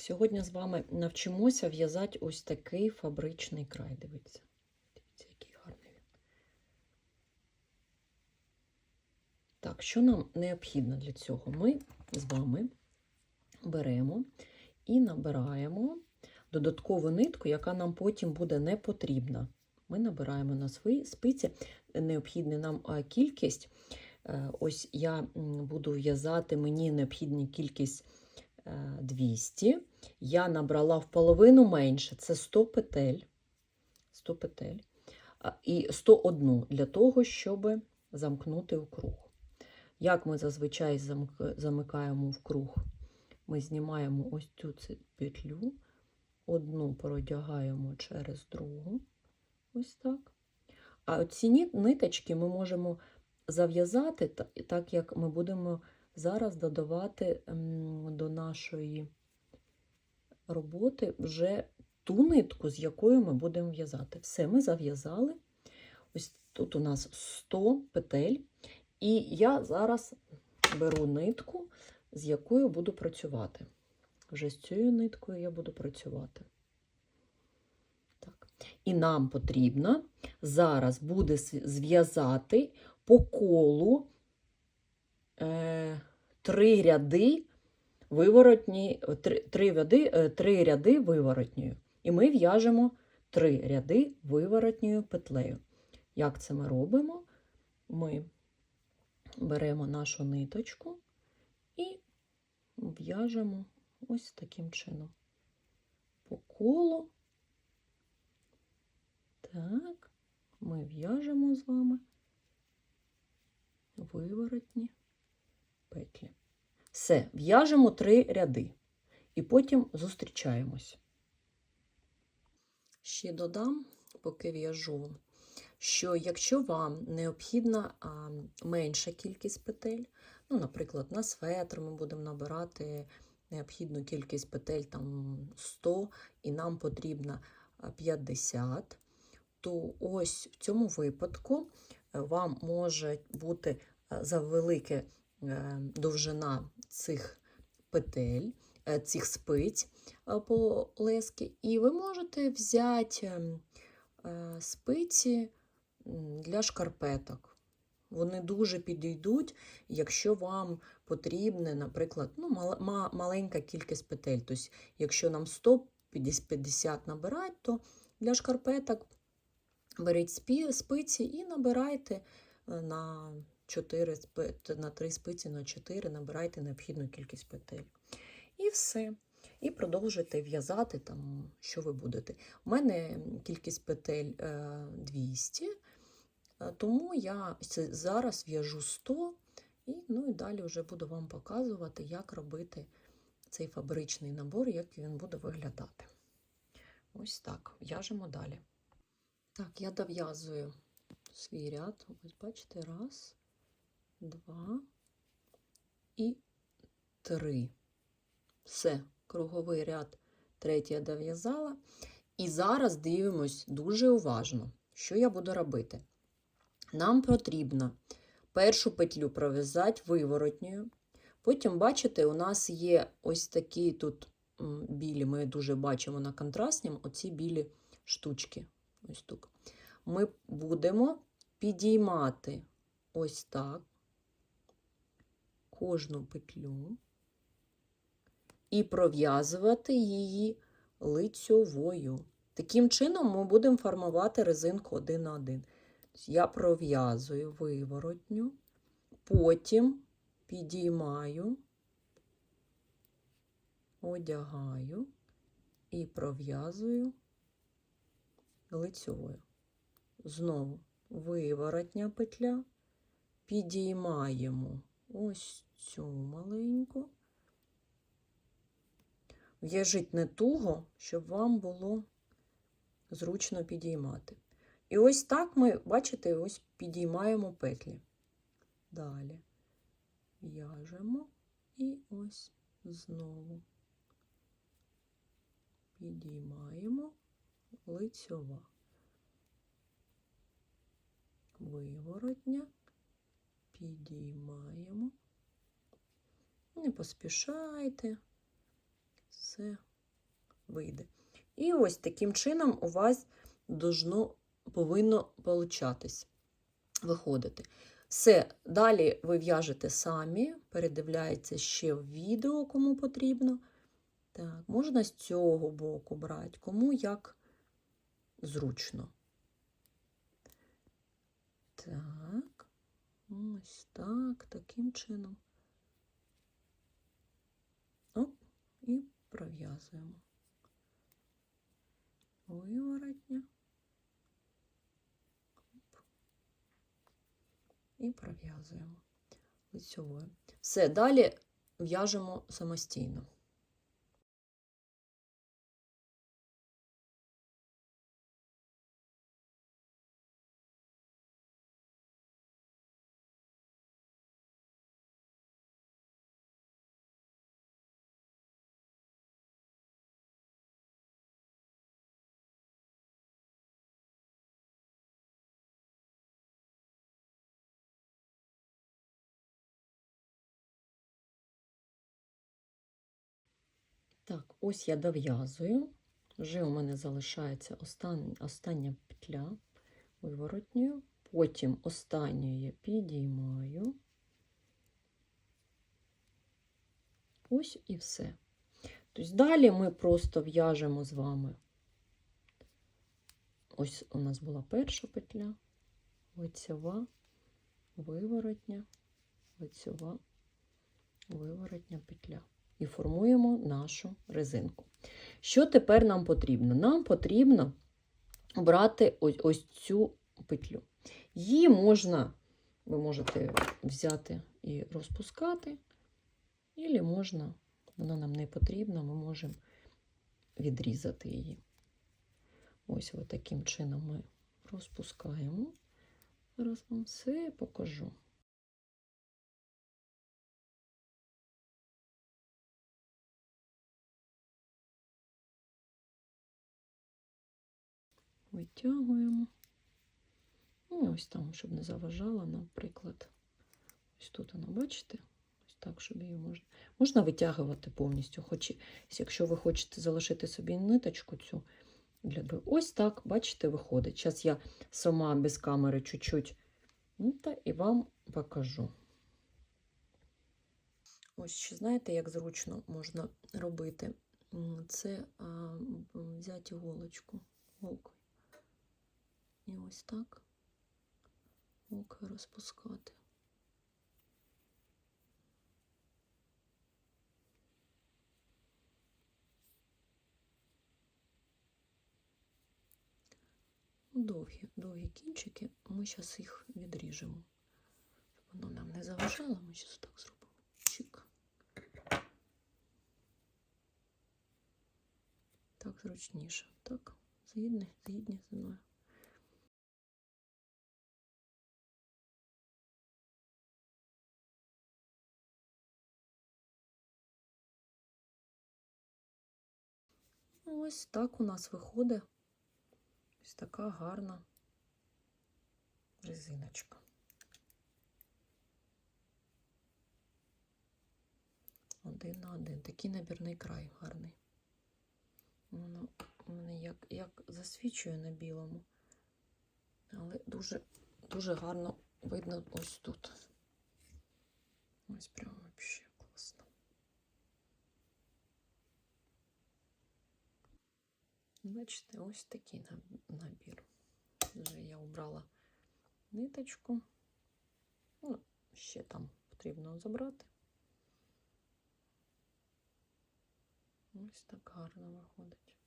сьогодні з вами навчимося в'язати ось такий фабричний край. Дивіться. Дивіться, який гарний він. Так, що нам необхідно для цього? Ми з вами беремо і набираємо додаткову нитку, яка нам потім буде не потрібна. Ми набираємо на свої спиці необхідну нам кількість. Е, Ось я буду в'язати, мені необхідна кількість 200. Я набрала в половину менше, це 100 петель. 100 петель. І 101 для того, щоб замкнути в круг. Як ми зазвичай замикаємо в круг? Ми знімаємо ось цю петлю, одну продягаємо через другу. Ось так. А ні- ниточки ми можемо зав'язати, так як ми будемо зараз додавати до нашої роботи вже ту нитку, з якою ми будемо в'язати. Все, ми зав'язали. Ось тут у нас 100 петель. І я зараз беру нитку, з якою буду працювати. Вже з цією ниткою я буду працювати. Так. І нам потрібно зараз буде зв'язати по колу три ряди виворотні, три, три, ряди, е, три ряди виворотньою. І ми в'яжемо три ряди виворотньою петлею. Як це ми робимо? Ми беремо нашу ниточку і в'яжемо ось таким чином. По колу. Так, ми в'яжемо з вами виворотні петлі. Все, в'яжемо три ряди і потім зустрічаємось. Ще додам, поки в'яжу, що якщо вам необхідна менша кількість петель, ну, наприклад, на светр ми будемо набирати необхідну кількість петель там 100, і нам потрібно 50, то ось в цьому випадку е, вам може бути е, завелике е, довжина цих петель, е, цих спиць е, по лески, і ви можете взяти ем, е, спиці для шкарпеток. Вони дуже підійдуть, якщо вам потрібна, наприклад, ну, маленька кількість петель. Тобто, якщо нам 150 набирати, то для шкарпеток беріть спиці і набирайте на 4 спи- на 3 спиці на 4 набирайте необхідну кількість петель. І все. І продовжуйте в'язати там, що ви будете. У мене кількість петель е, 200, е, тому я зараз в'яжу 100 і, ну, і далі вже буду вам показувати, як робити цей фабричний набор, як він буде виглядати. Ось так, в'яжемо далі. Так, я дов'язую свій ряд. Ось бачите, раз, два і три. Все, круговий ряд третій я дов'язала. І зараз дивимось дуже уважно, що я буду робити. Нам потрібно першу петлю пров'язати виворотньою. Потім, бачите, у нас є ось такі тут білі, ми дуже бачимо на контрастнім, оці білі штучки. Ось тут. Ми будемо підіймати ось так кожну петлю і пров'язувати її лицьовою. Таким чином ми будемо формувати резинку один на один. Я пров'язую виворотню, потім підіймаю, одягаю і пров'язую лицьовою. Знову виворотня петля, підіймаємо ось цю маленьку. В'яжіть не туго, щоб вам було зручно підіймати. І ось так ми, бачите, ось підіймаємо петлі. Далі в'яжемо і ось знову підіймаємо лицьова. Виворотня, підіймаємо. Не поспішайте. Все вийде. І ось таким чином у вас должно, повинно получатись, виходити. Все, далі ви в'яжете самі, передивляється ще в відео, кому потрібно. Так, можна з цього боку брати, кому як зручно. Так, ось так, таким чином. Оп, і пров'язуємо. Виворотня. І пров'язуємо лицьовою. Все, далі в'яжемо самостійно. Так, ось я дов'язую. Вже у мене залишається остан... остання петля виворотньою. Потім останню я підіймаю. Ось і все. Тобто далі ми просто в'яжемо з вами. Ось у нас була перша петля, лицьова, виворотня, лицьова, виворотня петля і формуємо нашу резинку. Що тепер нам потрібно? Нам потрібно брати ось, ось цю петлю. Її можна, ви можете взяти і розпускати, або можна, вона нам не потрібна, ми можемо відрізати її. Ось таким чином ми розпускаємо. Зараз вам все покажу. Витягуємо. Ну, і ось там, щоб не заважала, наприклад, ось тут вона, бачите? Ось так, щоб її можна. Можна витягувати повністю, хоч якщо ви хочете залишити собі ниточку цю для. Ось так, бачите, виходить. Зараз я сама без камери чуть-чуть ну, і вам покажу. Ось ще знаєте, як зручно можна робити? Це а, взяти голочку. голкою. І ось так око розпускати. Довгі, довгі кінчики, ми зараз їх відріжемо. Щоб воно нам не заважало, ми зараз так зробимо. Чик. Так зручніше. Так, згідні, згідні зі мною. Ось так у нас виходить ось така гарна резиночка. Один на один. Такий набірний край гарний. Воно у мене як, як засвічує на білому, але дуже, дуже гарно видно ось тут. Ось прямо взагалі. Бачите, ось такий набір. Вже я обрала ниточку. Ну, ще там потрібно забрати. Ось так гарно виходить.